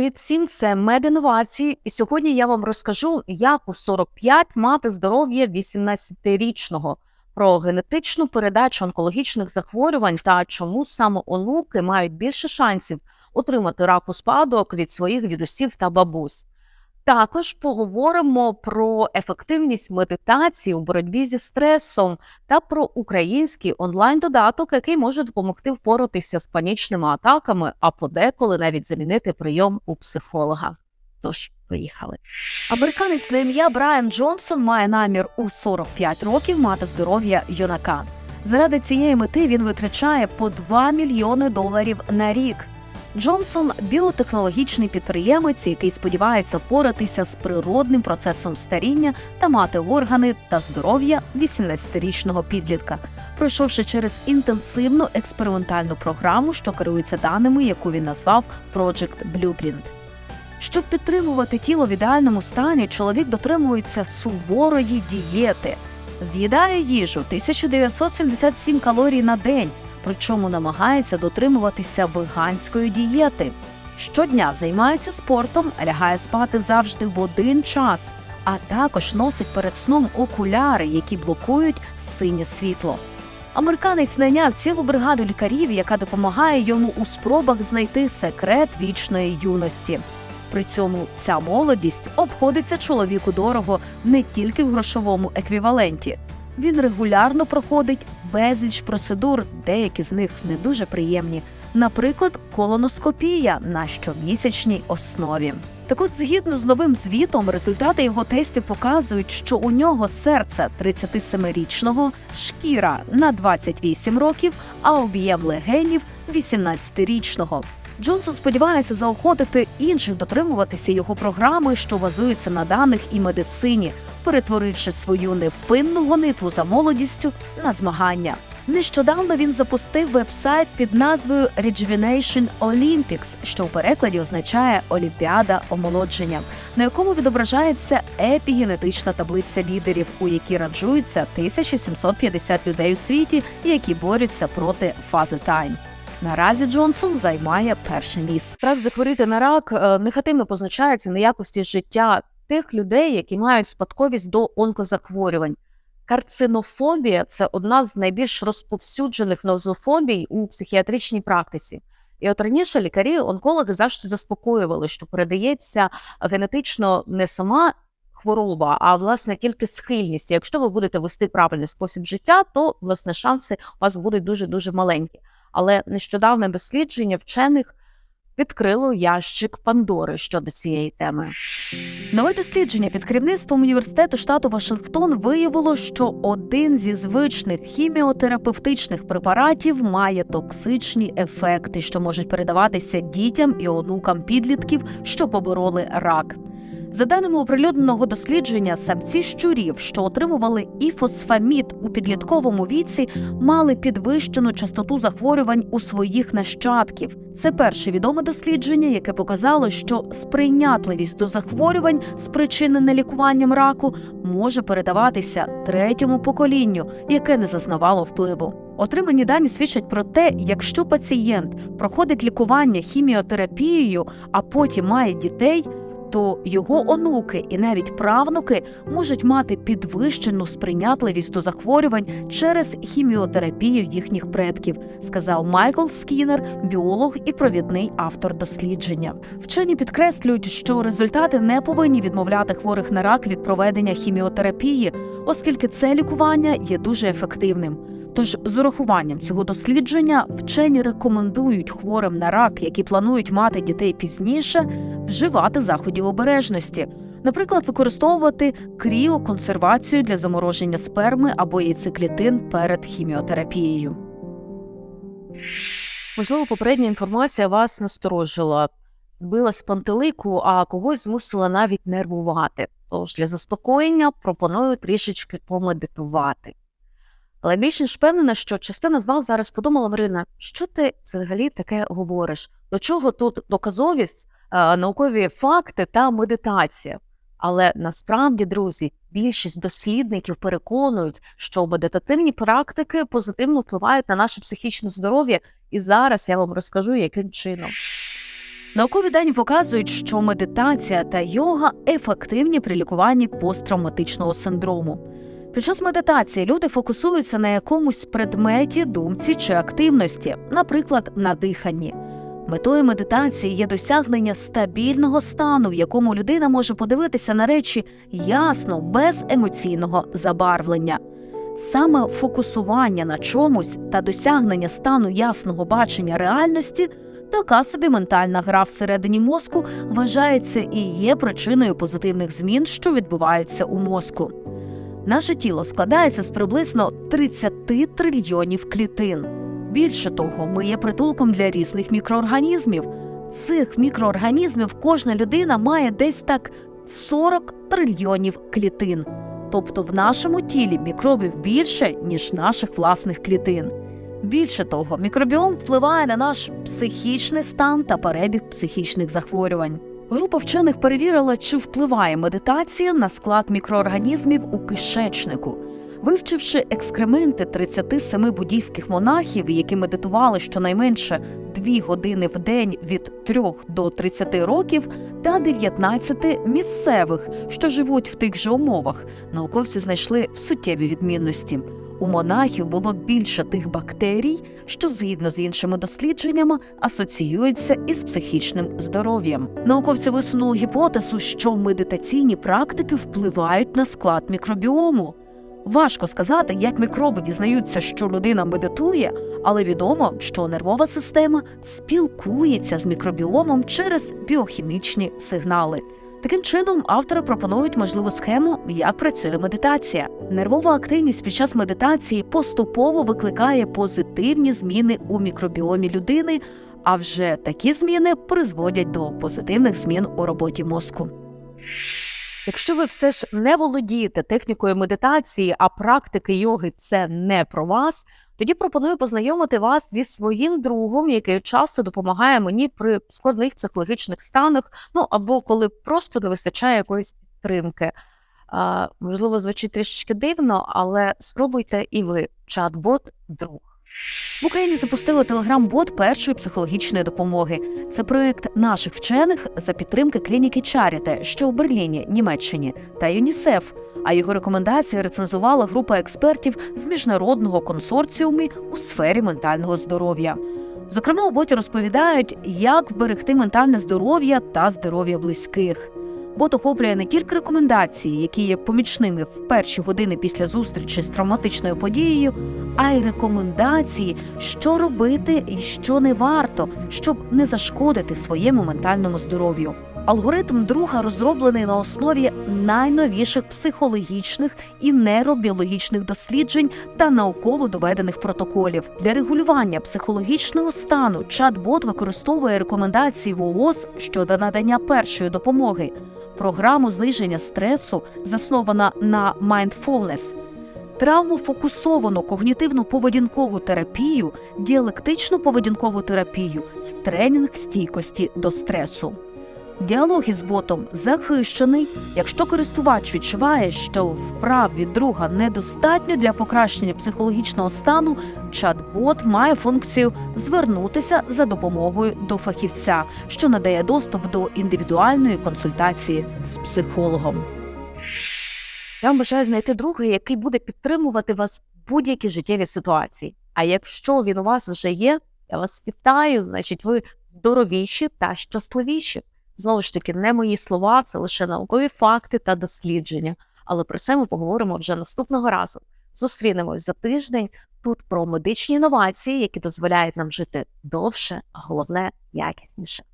Привіт всім! Це медінновації. І сьогодні я вам розкажу, як у 45 мати здоров'я 18-річного, про генетичну передачу онкологічних захворювань та чому саме онуки мають більше шансів отримати рак у спадок від своїх дідусів та бабусь. Також поговоримо про ефективність медитації у боротьбі зі стресом та про український онлайн-додаток, який може допомогти впоратися з панічними атаками, а подеколи навіть замінити прийом у психолога. Тож, поїхали. Американець на ім'я Брайан Джонсон має намір у 45 років мати здоров'я юнака. Заради цієї мети він витрачає по 2 мільйони доларів на рік. Джонсон біотехнологічний підприємець, який сподівається впоратися з природним процесом старіння та мати органи та здоров'я 18-річного підлітка, пройшовши через інтенсивну експериментальну програму, що керується даними, яку він назвав Project Blueprint. Щоб підтримувати тіло в ідеальному стані, чоловік дотримується суворої дієти, з'їдає їжу 1977 калорій на день причому намагається дотримуватися веганської дієти. Щодня займається спортом, лягає спати завжди в один час, а також носить перед сном окуляри, які блокують синє світло. Американець найняв цілу бригаду лікарів, яка допомагає йому у спробах знайти секрет вічної юності. При цьому ця молодість обходиться чоловіку дорого не тільки в грошовому еквіваленті. Він регулярно проходить безліч процедур, деякі з них не дуже приємні. Наприклад, колоноскопія на щомісячній основі. Так от, згідно з новим звітом, результати його тестів показують, що у нього серце 37-річного, шкіра на 28 років, а об'єм легенів 18-річного. Джонсон сподівається заохотити інших дотримуватися його програми, що базується на даних і медицині, перетворивши свою невпинну гонитву за молодістю на змагання. Нещодавно він запустив веб-сайт під назвою Rejuvenation Olympics, що в перекладі означає Олімпіада омолодження, на якому відображається епігенетична таблиця лідерів, у якій ранжуються 1750 людей у світі, які борються проти фази тайм. Наразі Джонсон займає перше місце. Страх захворіти на рак е, негативно позначається на якості життя тих людей, які мають спадковість до онкозахворювань. Карцинофобія це одна з найбільш розповсюджених нозофобій у психіатричній практиці. І от раніше лікарі-онкологи завжди заспокоювали, що передається генетично не сама хвороба, а власне тільки схильність. Якщо ви будете вести правильний спосіб життя, то власне шанси у вас будуть дуже дуже маленькі. Але нещодавне дослідження вчених відкрило ящик Пандори щодо цієї теми. Нове дослідження під керівництвом університету штату Вашингтон виявило, що один зі звичних хіміотерапевтичних препаратів має токсичні ефекти, що можуть передаватися дітям і онукам підлітків, що побороли рак. За даними оприлюдненого дослідження, самці щурів, що отримували іфосфамід у підлітковому віці, мали підвищену частоту захворювань у своїх нащадків. Це перше відоме дослідження, яке показало, що сприйнятливість до захворювань, спричинене лікуванням раку, може передаватися третьому поколінню, яке не зазнавало впливу. Отримані дані свідчать про те, якщо пацієнт проходить лікування хіміотерапією, а потім має дітей то його онуки і навіть правнуки можуть мати підвищену сприйнятливість до захворювань через хіміотерапію їхніх предків, сказав Майкл Скінер, біолог і провідний автор дослідження. Вчені підкреслюють, що результати не повинні відмовляти хворих на рак від проведення хіміотерапії, оскільки це лікування є дуже ефективним. Тож з урахуванням цього дослідження вчені рекомендують хворим на рак, які планують мати дітей пізніше, вживати заходів обережності, наприклад, використовувати кріоконсервацію для замороження сперми або яйцеклітин перед хіміотерапією. Можливо, попередня інформація вас насторожила, збила з пантелику, а когось змусила навіть нервувати. Тож для заспокоєння пропоную трішечки помедитувати. Але більш ніж впевнена, що частина з вас зараз подумала, Марина, що ти взагалі таке говориш? До чого тут доказовість, наукові факти та медитація? Але насправді, друзі, більшість дослідників переконують, що медитативні практики позитивно впливають на наше психічне здоров'я, і зараз я вам розкажу, яким чином. Наукові дані показують, що медитація та йога ефективні при лікуванні посттравматичного синдрому. Під час медитації люди фокусуються на якомусь предметі, думці чи активності, наприклад, на диханні. Метою медитації є досягнення стабільного стану, в якому людина може подивитися на речі ясно, без емоційного забарвлення. Саме фокусування на чомусь та досягнення стану ясного бачення реальності така собі ментальна гра всередині мозку вважається і є причиною позитивних змін, що відбуваються у мозку. Наше тіло складається з приблизно 30 трильйонів клітин. Більше того, ми є притулком для різних мікроорганізмів. Цих мікроорганізмів кожна людина має десь так 40 трильйонів клітин. Тобто в нашому тілі мікробів більше, ніж наших власних клітин. Більше того, мікробіом впливає на наш психічний стан та перебіг психічних захворювань. Група вчених перевірила, чи впливає медитація на склад мікроорганізмів у кишечнику. Вивчивши екскременти 37 буддійських монахів, які медитували щонайменше 2 години в день від 3 до 30 років, та 19 місцевих, що живуть в тих же умовах, науковці знайшли суттєві відмінності. У монахів було більше тих бактерій, що згідно з іншими дослідженнями асоціюються із психічним здоров'ям. Науковці висунули гіпотезу, що медитаційні практики впливають на склад мікробіому. Важко сказати, як мікроби дізнаються, що людина медитує, але відомо, що нервова система спілкується з мікробіомом через біохімічні сигнали. Таким чином, автори пропонують можливу схему, як працює медитація. Нервова активність під час медитації поступово викликає позитивні зміни у мікробіомі людини, а вже такі зміни призводять до позитивних змін у роботі мозку. Якщо ви все ж не володієте технікою медитації, а практики йоги це не про вас, тоді пропоную познайомити вас зі своїм другом, який часто допомагає мені при складних психологічних станах, ну або коли просто не вистачає якоїсь підтримки. Можливо, звучить трішечки дивно, але спробуйте і ви чат-бот друг. В Україні запустили телеграм-бот першої психологічної допомоги. Це проект наших вчених за підтримки клініки Чаріте, що у Берліні, Німеччині, та ЮНІСЕФ. А його рекомендації рецензувала група експертів з міжнародного консорціуму у сфері ментального здоров'я. Зокрема, у боті розповідають, як вберегти ментальне здоров'я та здоров'я близьких. Бот охоплює не тільки рекомендації, які є помічними в перші години після зустрічі з травматичною подією, а й рекомендації, що робити і що не варто, щоб не зашкодити своєму ментальному здоров'ю. Алгоритм друга розроблений на основі найновіших психологічних і нейробіологічних досліджень та науково доведених протоколів для регулювання психологічного стану. Чат-бот використовує рекомендації ВООЗ щодо надання першої допомоги, програму зниження стресу, заснована на mindfulness, травмофокусовану когнітивну поведінкову терапію, діалектичну поведінкову терапію тренінг стійкості до стресу. Діалог із ботом захищений. Якщо користувач відчуває, що вправ від друга недостатньо для покращення психологічного стану, чат-бот має функцію звернутися за допомогою до фахівця, що надає доступ до індивідуальної консультації з психологом. Я вам бажаю знайти друга, який буде підтримувати вас в будь-якій життєвій ситуації. А якщо він у вас вже є, я вас вітаю, значить, ви здоровіші та щасливіші. Знову ж таки, не мої слова, це лише наукові факти та дослідження. Але про це ми поговоримо вже наступного разу. Зустрінемось за тиждень тут про медичні інновації, які дозволяють нам жити довше, а головне якісніше.